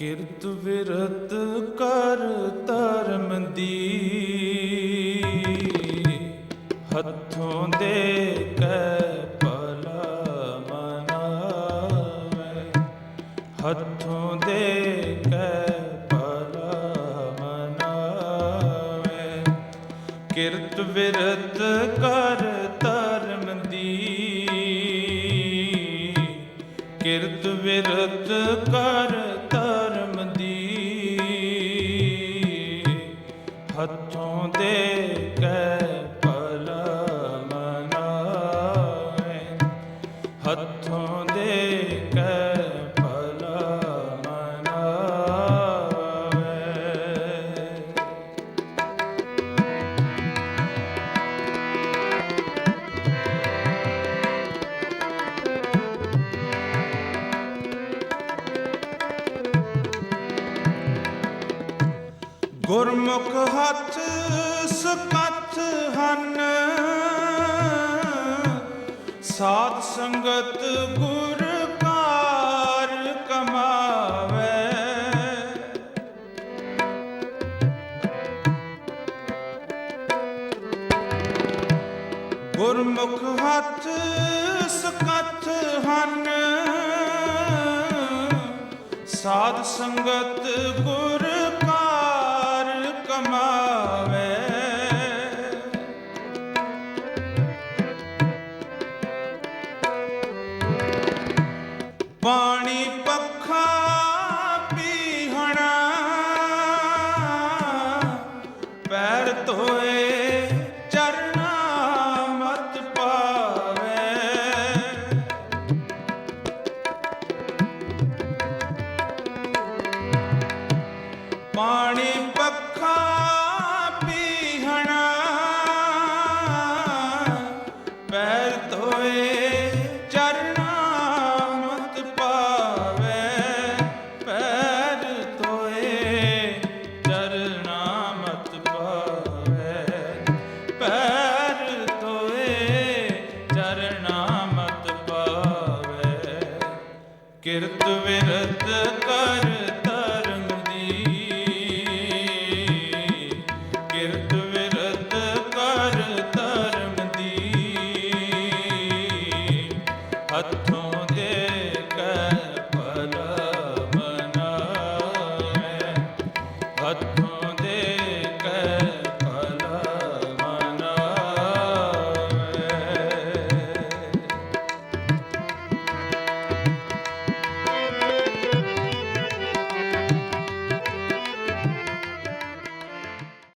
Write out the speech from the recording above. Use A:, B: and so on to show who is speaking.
A: ਕਿਰਤ ਵਿਰਤ ਕਰ ਧਰਮ ਦੀ। ਹੱਥੋਂ ਦੇ ਕੈ ਭਲਾ ਮਨਾਵੇ। ਹੱਥੋਂ ਦੇ ਕੈ ਭਲਾ ਮਨਾਵੇ। ਕਿਰਤ ਵਿਰਤ ਕਰ ਧਰਮ ਦੀ। ਕਿਰਤ ਵਿਰਤ ਕਰ ਧਰਮ ਦੀ। ਹੱਥੋਂ ਦੇ ਕੈ ਭਲਾ ਮਨਾਵੇ ਹੱਥੋਂ ਗੁਰਮੁਖ ਹੱਥ ਸੁਕੱਥ ਹਨ। ਸਾਧ ਸੰਗਤ ਗੁਰ ਕਾਰ ਕਮਾਵੇ। ਗੁਰਮੁਖ ਹੱਥ ਸੁਕੱਥ ਹਨ। ਸਾਧ ਸੰਗਤ ਗੁਰ ਪੱਖਾ ਪੀਹਣਾ ਪੈਰ ਧੋਏ ਚਰਨਾ ਮਤ ਪਾਵੇ। ਪਾਣੀ ਸਰਣਾ ਕਿਰਤ ਵਿਰਤ ਕਰ ਤਰੰਗ ਦੀ। ਕਿਰਤ ਵਿਰਤ ਕਰ ਧਰਮ ਦੀ। ਹੱਥੋਂ ਦੇ ਕਰ ਭਲਾ ਮਨਾਵੇ। ਹੱਥੋਂ